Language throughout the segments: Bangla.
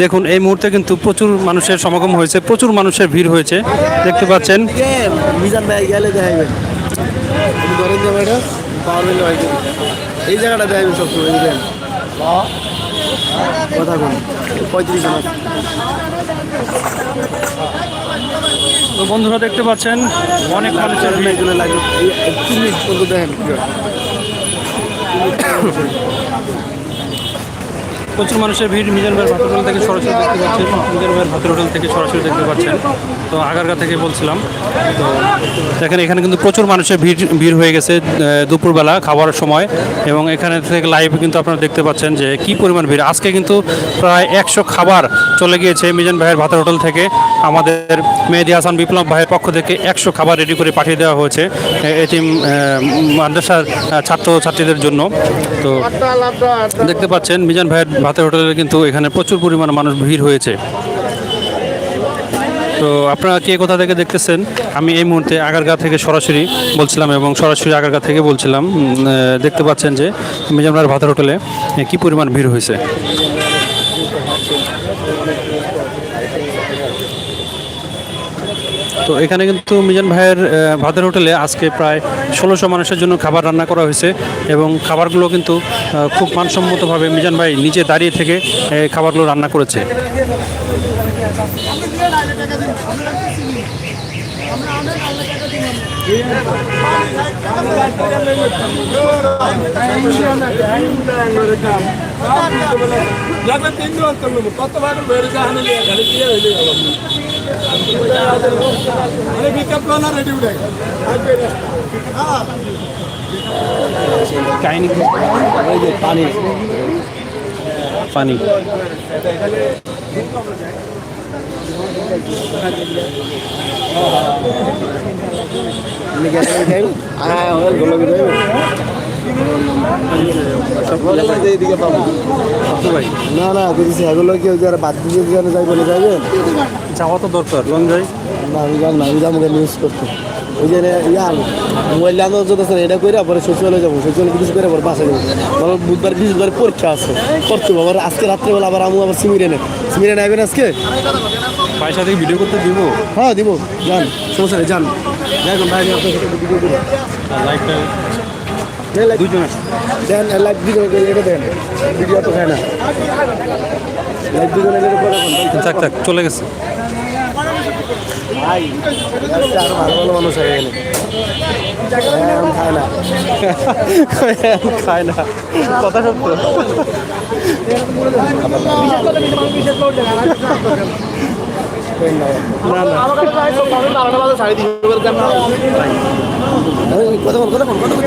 দেখুন এই মুহূর্তে কিন্তু প্রচুর মানুষের সমাগম হয়েছে প্রচুর মানুষের ভিড় হয়েছে। দেখতে পাচ্ছেন। এই জায়গাটা দেখাইবেন সবসময় কথা বলুন। পঁয়ত্রিশ তো বন্ধুরা দেখতে পাচ্ছেন অনেক মানুষের ভিড়। লাগে দেখেন প্রচুর মানুষের ভিড় মিজান ভাইয়ের ভাতের হোটেল থেকে সরাসরি দেখতে পাচ্ছেন মিজান ভাইয়ের ভাতের হোটেল থেকে সরাসরি দেখতে পাচ্ছেন। তো আগারগা থেকে বলছিলাম, তো দেখেন এখানে কিন্তু প্রচুর মানুষের ভিড় ভিড় হয়ে গেছে দুপুরবেলা খাবারের সময়, এবং এখানে থেকে লাইভ কিন্তু আপনারা দেখতে পাচ্ছেন যে কি পরিমাণ ভিড়। আজকে কিন্তু প্রায় একশো খাবার চলে গিয়েছে মিজান ভাইয়ের ভাতের হোটেল থেকে। আমাদের মেহেদি হাসান বিপ্লব ভাইয়ের পক্ষ থেকে একশো খাবার রেডি করে পাঠিয়ে দেওয়া হয়েছে এটিম মাদ্রাসার ছাত্র ছাত্রীদের জন্য। তো দেখতে পাচ্ছেন, মিজান ভাইয়ের ভাতের হোটেলে কিন্তু এখানে প্রচুর পরিমাণে মানুষ ভিড় হয়েছে। তো আপনারা কে কোথা থেকে দেখতেছেন? আমি এই মুহূর্তে আগারগা থেকে সরাসরি বলছিলাম এবং সরাসরি আগারগা থেকে বলছিলাম দেখতে পাচ্ছেন যে মিজান ভাইয়ের ভাতের হোটেলে কি পরিমাণ ভিড় হয়েছে। তো এখানে কিন্তু মিজান ভাইয়ের ভাতের হোটেলে আজকে প্রায় ষোলোশো মানুষের জন্য খাবার রান্না করা হয়েছে এবং খাবারগুলো কিন্তু খুব মানসম্মতভাবে মিজান ভাই নিচে দাঁড়িয়ে থেকে খাবারগুলো রান্না করেছে। কত ভাগ আরে পিকআপ লো না রেডি উঠে। কাহিনি এই যে পানি। পানি। গেলে দেখাইবেন হ্যাঁ ওদেরগুলো না না দিদি এগুলো কেউ বাদ দিয়ে যারা যাই বলে যাবেন যাওয়া তো দরকার লং যাই না আমি যাম না আমি যাব নিউজ করতে ওই যে ইয়ার মোবাইল এটা করে পরে সচিবালয় যাব সচিবালয় কিছু করে পরে বাসা যাব আমার বুধবার বৃহস্পতিবার পরীক্ষা আছে করতে আবার আজকে রাত্রেবেলা আবার আমি আবার সিমিরে নেই সিমিরে নেবেন আজকে ভাইয়ের সাথে ভিডিও করতে দিব হ্যাঁ দিব যান সমস্যা নেই দেখুন দুজন দেন লাইক ভিডিও এটা দেন। ভিডিও তো না। লাইক ভিডিও এটা করে থাক থাক চলে গেছে। ভাই আজকে ভালো ভালো মানুষ হয়ে গেলে। হ্যাঁ খায় না। খায় না। কথা সত্য।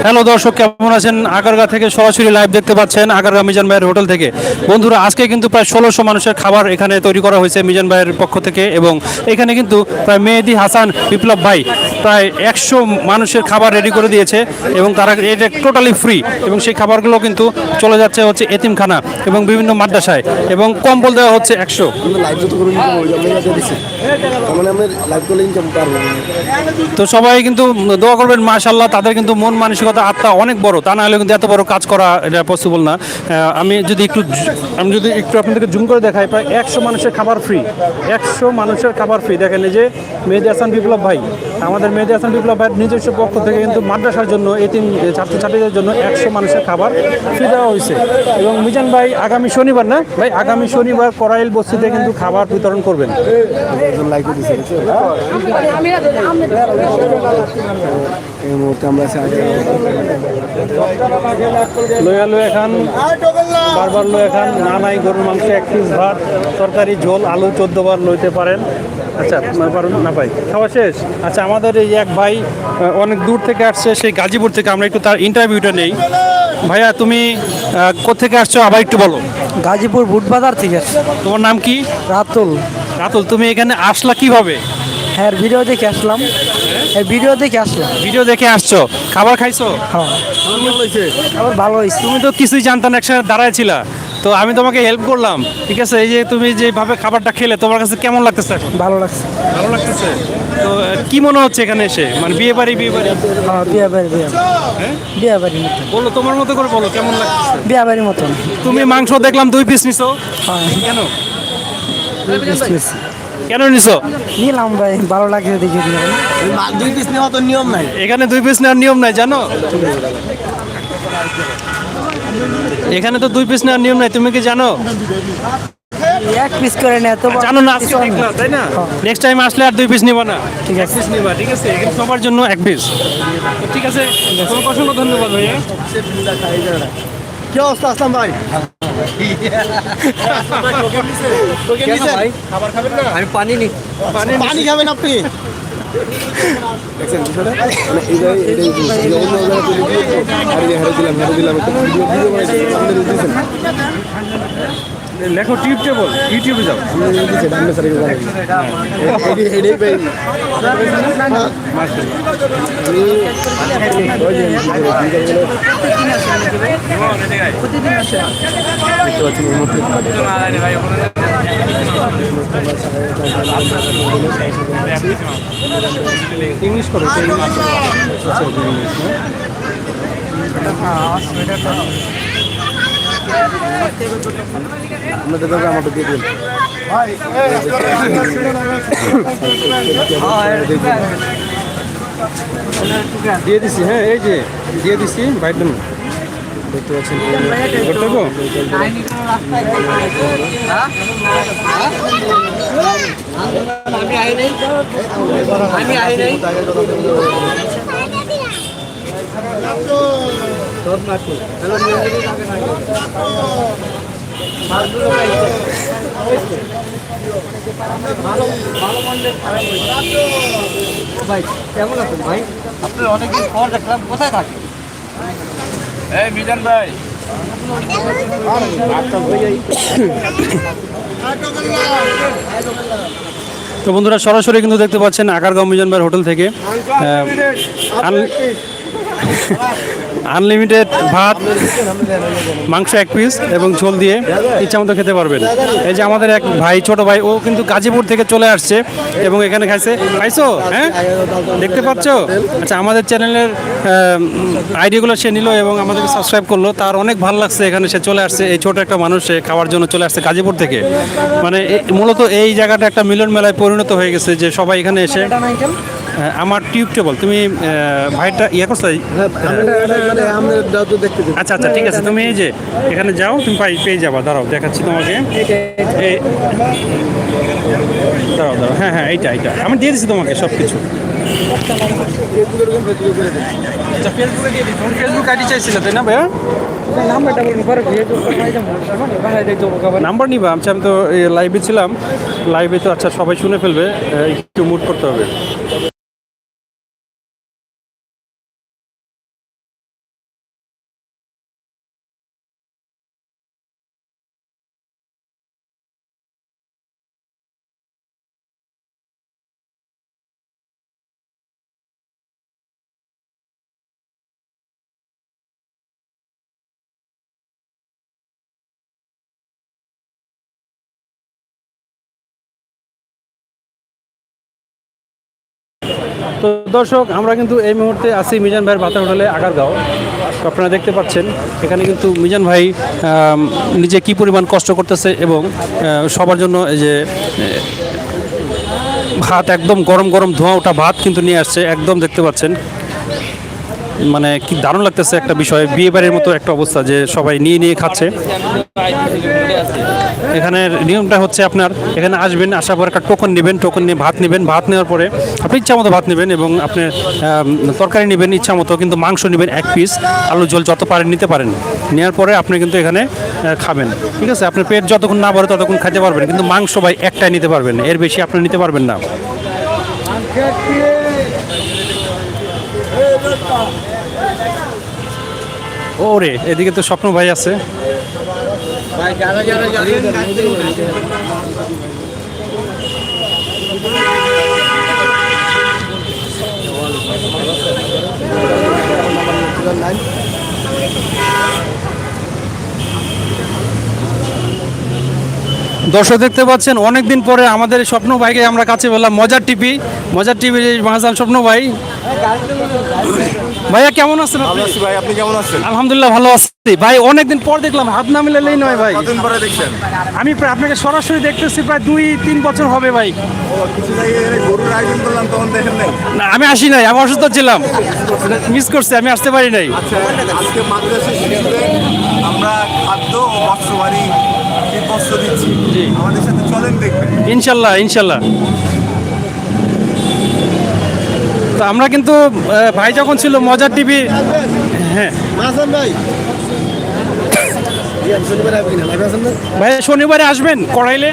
হ্যালো দর্শক কেমন আছেন? আগারগা থেকে সরাসরি লাইভ দেখতে পাচ্ছেন আগারগা মিজান ভাইয়ের হোটেল থেকে। বন্ধুরা আজকে কিন্তু প্রায় ষোলোশো মানুষের খাবার এখানে তৈরি করা হয়েছে মিজান ভাইয়ের পক্ষ থেকে এবং এখানে কিন্তু প্রায় মেহেদি হাসান বিপ্লব ভাই প্রায় একশো মানুষের খাবার রেডি করে দিয়েছে এবং তারা এটা টোটালি ফ্রি এবং সেই খাবারগুলো কিন্তু চলে যাচ্ছে হচ্ছে এতিমখানা এবং বিভিন্ন মাদ্রাসায় এবং কম্বল দেওয়া হচ্ছে একশো। মানে তো সবাই কিন্তু দোয়া করবেন মাশাল্লাহ তাদের কিন্তু মন মানসিকতা, আত্মা অনেক বড়। তা না হলে কিন্তু এত বড় কাজ করা এটা পসিবল না। আমি যদি একটু আমি যদি একটু আপনাদেরকে জুম করে দেখাই, প্রায় একশো মানুষের খাবার ফ্রি একশো মানুষের খাবার ফ্রি দেখেন যে মেহেদি হাসান বিপ্লব ভাই। আমাদের মেহেদি হাসান বিপ্লব ভাইয়ের নিজস্ব পক্ষ থেকে কিন্তু মাদ্রাসার জন্য এতিম ছাত্রছাত্রীদের জন্য একশো মানুষের খাবার ফ্রি দেওয়া হয়েছে। এবং মিজান ভাই, আগামী শনিবার না? ভাই, আগামী শনিবার করাইল বস্তিতে কিন্তু খাবার বিতরণ করবেন? এই বারবার গরুর মাংস, এক পিস ভাত, তরকারি, ঝোল, আলু চোদ্দ বার লইতে পারেন। আচ্ছা না না পাই। খাওয়া শেষ? আচ্ছা আমাদের এই এক ভাই অনেক দূর থেকে আসছে সেই গাজীপুর থেকে। আমরা একটু তার ইন্টারভিউটা নেই। ভাইয়া তুমি কোথেকে আসছো? আবার একটু বলো। গাজীপুর বুটবাজার থেকে। তোমার নাম কি? রাতুল। রাতুল তুমি এখানে আসলা কীভাবে? হ্যাঁ ভিডিও দেখে আসলাম। হ্যাঁ? ভিডিও দেখে আসলাম। ভিডিও দেখে আসছো। খাবার খাইছো? হ্যাঁ। আবার ভালো হয়েছে তুমি তো কিছুই জানতাম একসাথে দাঁড়াইছিলা তো আমি তোমাকে হেল্প করলাম ঠিক আছে? এই যে তুমি যেভাবে খাবারটা খেলে তোমার কাছে কেমন লাগতেছে এখন? ভালো লাগছে। ভালো লাগতেছে? তো কি মনে হচ্ছে এখানে এসে? মানে বিয়ে বাড়ি বিয়ে বাড়ি? হ্যাঁ বিয়ে বাড়ি বিয়ে হ্যাঁ? বিয়ে মতন বলো তোমার মতো করে বলো কেমন লাগতেছে? বিয়ে বাড়ির মতন তুমি মাংস দেখলাম দুই পিস নিছো। হ্যাঁ। কেন? কেন নিছো? নিলাম ভাই ভালো লাগছে দেখে দুই পিস নেওয়া তো নিয়ম নাই। এখানে দুই পিস নেওয়ার নিয়ম নাই জানো? এখানে তো দুই পিস নেওয়ার নিয়ম নাই তুমি কি জানো এক পিস করে নেয় তো জানো না আজকে তাই না নেক্সট টাইম আসলে আর দুই পিস নিবা না ঠিক আছে পিস নিবা ঠিক আছে এখানে সবার জন্য এক পিস ঠিক আছে তোমাকে অসংখ্য ধন্যবাদ ভাইয়া কি অবস্থা আসলাম ভাই আমি পানি নি পানি খাবেন আপনি দেখছেন বিষয়টা? মানে এই জায়গায়- এটাই অন্য দিলাম, দিলাম, একটা ভিডিও- ভিডিও বানাইছি, দিয়েছেন। লেখো টিউব টেবল ইউটিউবে যাও। আপনারা দিয়েছেন, আপনারা স্যার এগুলো বানাইছেন। এটাই- এটাই পাই। হ্যাঁ। আমি ওই যে দেখতে পাচ্ছেন এই মুহূর্তে। ইংলিশ করো এটা ইংলিশ করো। আচ্ছা, এটা ইংলিশ, হ্যাঁ? আপনাদের দরকার আমাকে দিয়ে দিন দিয়ে দিছি হ্যাঁ এই যে দিয়ে দিছি বাইর দেন দেখতে পাচ্ছেন করতে হবে? এই মিজান ভাই তো বন্ধুরা সরাসরি কিন্তু দেখতে পাচ্ছেন আকারগাঁও মিজনবার হোটেল থেকে। আনলিমিটেড ভাত, মাংস এক পিস এবং ঝোল দিয়ে ইচ্ছা মতো খেতে পারবেন। এই যে আমাদের এক ভাই, ছোট ভাই, ও কিন্তু গাজীপুর থেকে চলে আসছে এবং এখানে খাইছে। খাইছো? হ্যাঁ? দেখতে পাচ্ছ? আচ্ছা আমাদের চ্যানেলের আইডিয়াগুলো সে নিল এবং আমাদেরকে সাবস্ক্রাইব করল। তার অনেক ভালো লাগছে এখানে সে চলে আসছে। এই ছোট একটা মানুষ, সে খাওয়ার জন্য চলে আসছে গাজীপুর থেকে। মানে মূলত এই জায়গাটা একটা মিলন মেলায় পরিণত হয়ে গেছে যে সবাই এখানে এসে আমার টিউব টেবল তুমি ভাইটা ইয়ে করছ। আচ্ছা আচ্ছা ঠিক আছে, তুমি এই যে এখানে যাও, তুমি পাই পেয়ে যাবা, দাঁড়াও, দেখাচ্ছি তোমাকে। দাঁড়াও দাঁড়াও হ্যাঁ হ্যাঁ এইটা এইটা। আমি দিয়ে দিচ্ছি তোমাকে সব কিছু ফেসবুকে ভাইয়া? নাম্বার নিবা, আমি তো লাইভে ছিলাম। লাইভে তো আচ্ছা সবাই শুনে ফেলবে একটু মুড করতে হবে। তো দর্শক, আমরা কিন্তু এই মুহূর্তে আছি মিজান ভাইয়ের ভাতা হোটেলে, আগারগাঁও। আপনারা দেখতে পাচ্ছেন, এখানে কিন্তু মিজান ভাই নিজে কি পরিমাণ কষ্ট করতেছে এবং সবার জন্য এই যে ভাত একদম গরম গরম ধোঁয়া ওটা ভাত কিন্তু নিয়ে আসছে, একদম দেখতে পাচ্ছেন। মানে কি দারুণ লাগতেছে একটা বিষয় বিয়ে বাড়ির মতো একটা অবস্থা যে সবাই নিয়ে নিয়ে খাচ্ছে। এখানে নিয়মটা হচ্ছে আপনার, এখানে আসবেন, আসার পর একটা টোকন নেবেন টোকন নিয়ে ভাত নেবেন, ভাত নেওয়ার পরে আপনি ইচ্ছা মতো ভাত নেবেন এবং আপনি তরকারি নেবেন, ইচ্ছা মতো কিন্তু মাংস নেবেন এক পিস আলু ঝোল যত পারেন, নিতে পারেন। নেওয়ার পরে আপনি কিন্তু এখানে খাবেন। ঠিক আছে? আপনার পেট যতক্ষণ না ভরে ততক্ষণ খেতে পারবেন, কিন্তু মাংস ভাই একটাই নিতে পারবেন, এর বেশি আপনি নিতে পারবেন না। ওরে, এদিকে তো স্বপ্ন ভাই আছে। দর্শক দেখতে পাচ্ছেন, অনেকদিন পরে আমাদের স্বপ্ন ভাইকে আমরা কাছে বললাম মজার টিভি, মজার এই মাহাজান স্বপ্ন ভাই। ভাইয়া কেমন আছেন আপনি? ভালো আছি ভাই আপনি কেমন আছেন? আলহামদুলিল্লাহ ভালো আছি। ভাই অনেকদিন পর দেখলাম হাত না মিলালেই নয় ভাই। কতদিন পরে দেখছেন? আমি প্রায় আপনাকে সরাসরি দেখতেছি প্রায় দুই তিন বছর হবে ভাই। কিছু জায়গায় গরুর আয়োজন করলাম তখন দেখেন নাই? না আমি আসি নাই আমি অসুস্থ ছিলাম। মিস করছি আমি আসতে পারি নাই। আচ্ছা আজকে মাদ্রাসা শিশুদের আমরা খাদ্য ও বস্ত্র বাড়ি দিচ্ছি। জি। আমাদের সাথে চলেন দেখবেন। ইনশাল্লাহ ইনশাল্লাহ। তো আমরা কিন্তু ভাই যখন ছিল মজার টিভি হ্যাঁ। ভাই। শনিবারে আসবেন করাইলে?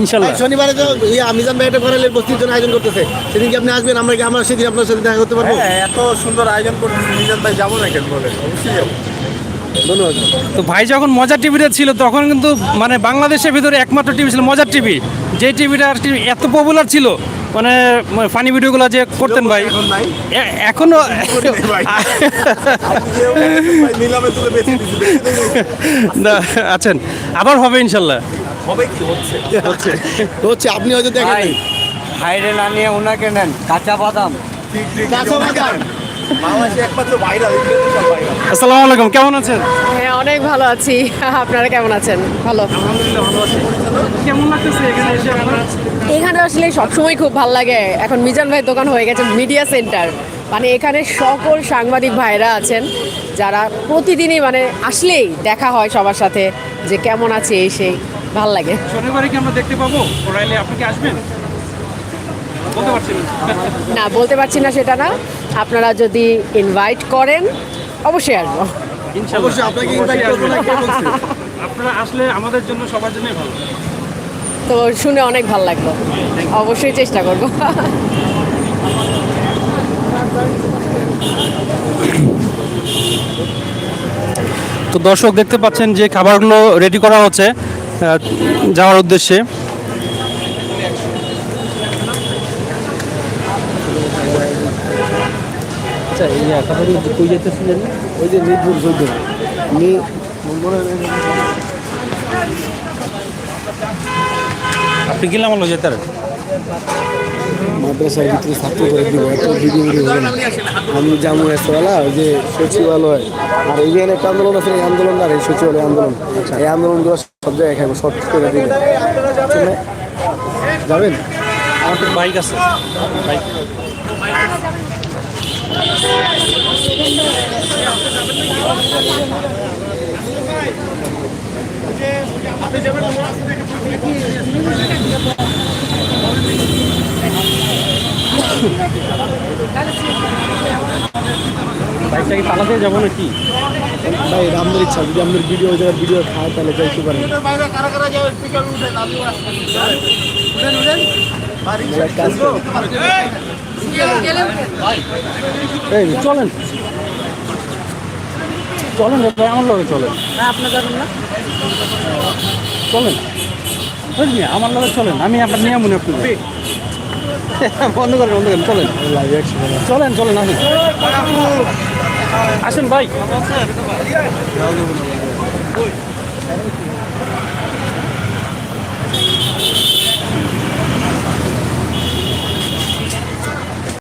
ইনশাল্লাহ। শনিবারে তো ইয়া মিজান ভাই একটা করালে বস্তির জন্য আয়োজন করতেছে। সেদিন কি আপনি আসবেন? আমরা কি আমরা সেদিন আপনার সাথে দেখা করতে পারব? হ্যাঁ এত সুন্দর আয়োজন করতেছি নিজের ভাই যাব না কেন বলে অবশ্যই যাব। তো ভাই যখন মজার টিভিতে ছিল তখন কিন্তু মানে বাংলাদেশের ভিতরে একমাত্র টিভি ছিল মজার টিভি। যে টিভিটা আর কি এত পপুলার ছিল মানে ফানি ভিডিওগুলো যে করতেন ভাই। এখন আছেন। আবার হবে ইনশাল্লাহ। হবে কি? হচ্ছে। হচ্ছে। আপনি হয়তো দেখেন নাই। হাইরে না নিয়ে ওনাকে নেন কাঁচা বাদাম। কাঁচা বাদাম। আসসালামু আলাইকুম কেমন আছেন? হ্যাঁ অনেক ভালো আছি। আপনারা কেমন আছেন? ভালো। কেমন লাগতেছে এখানে এসে এখানে আসলে সবসময় খুব ভালো লাগে। এখন মিজান ভাই দোকান হয়ে গেছে মিডিয়া সেন্টার। মানে এখানে সকল সাংবাদিক ভাইরা আছেন যারা প্রতিদিনই মানে আসলেই দেখা হয় সবার সাথে যে কেমন আছে এই সেই ভালো লাগে। শনিবারে কি আমরা দেখতে পাবো? ওরাইলে আপনি কি আসবেন? না। না বলতে পারছি না সেটা না। আপনারা যদি ইনভাইট করেন অবশ্যই আসব। ইনশাল্লাহ। অবশ্যই আপনাকে invite করব না, কে বলছে? আপনারা আসলে আমাদের জন্য সবার জন্যই ভালো। তো শুনে অনেক ভালো লাগল। অবশ্যই চেষ্টা করব। তো দর্শক দেখতে পাচ্ছেন যে খাবারগুলো রেডি করা হচ্ছে যাওয়ার উদ্দেশ্যে। আচ্ছা এই কথা কই যেতেছি জানি? ওই যে মিরপুর চৌধুরী মি আপনি গেলাম হলো যেতে মাদ্রাসার ভিতরে ছাত্র করে দিব এত ভিডিও ভিডিও হবে না। আমি জামু এসওয়ালা ওই যে সচিবালয়। আর এই যে একটা আন্দোলন আছে এই আন্দোলন আর এই সচিবালয় আন্দোলন। এই আন্দোলনগুলো সব জায়গায় খাব শর্ট করে দিবে। যাবেন? আমার বাইক আছে। বাইক। বাইকটা কি তালা যাব নাকি ভাই আপনার ইচ্ছা যদি আপনার ভিডিও ওই জায়গায় ভিডিও খায় তাহলে যাইতে পারেন কাজ। এই চলেন। চলেন রে ভাই আমার লগে চলেন। যাবেন চলেন। বুঝলি আমার লগে চলেন আমি আপনার নিয়ে মনে আপনি বন্ধ করেন বন্ধ করেন চলেন। চলেন চলেন আসেন। আসেন ভাই।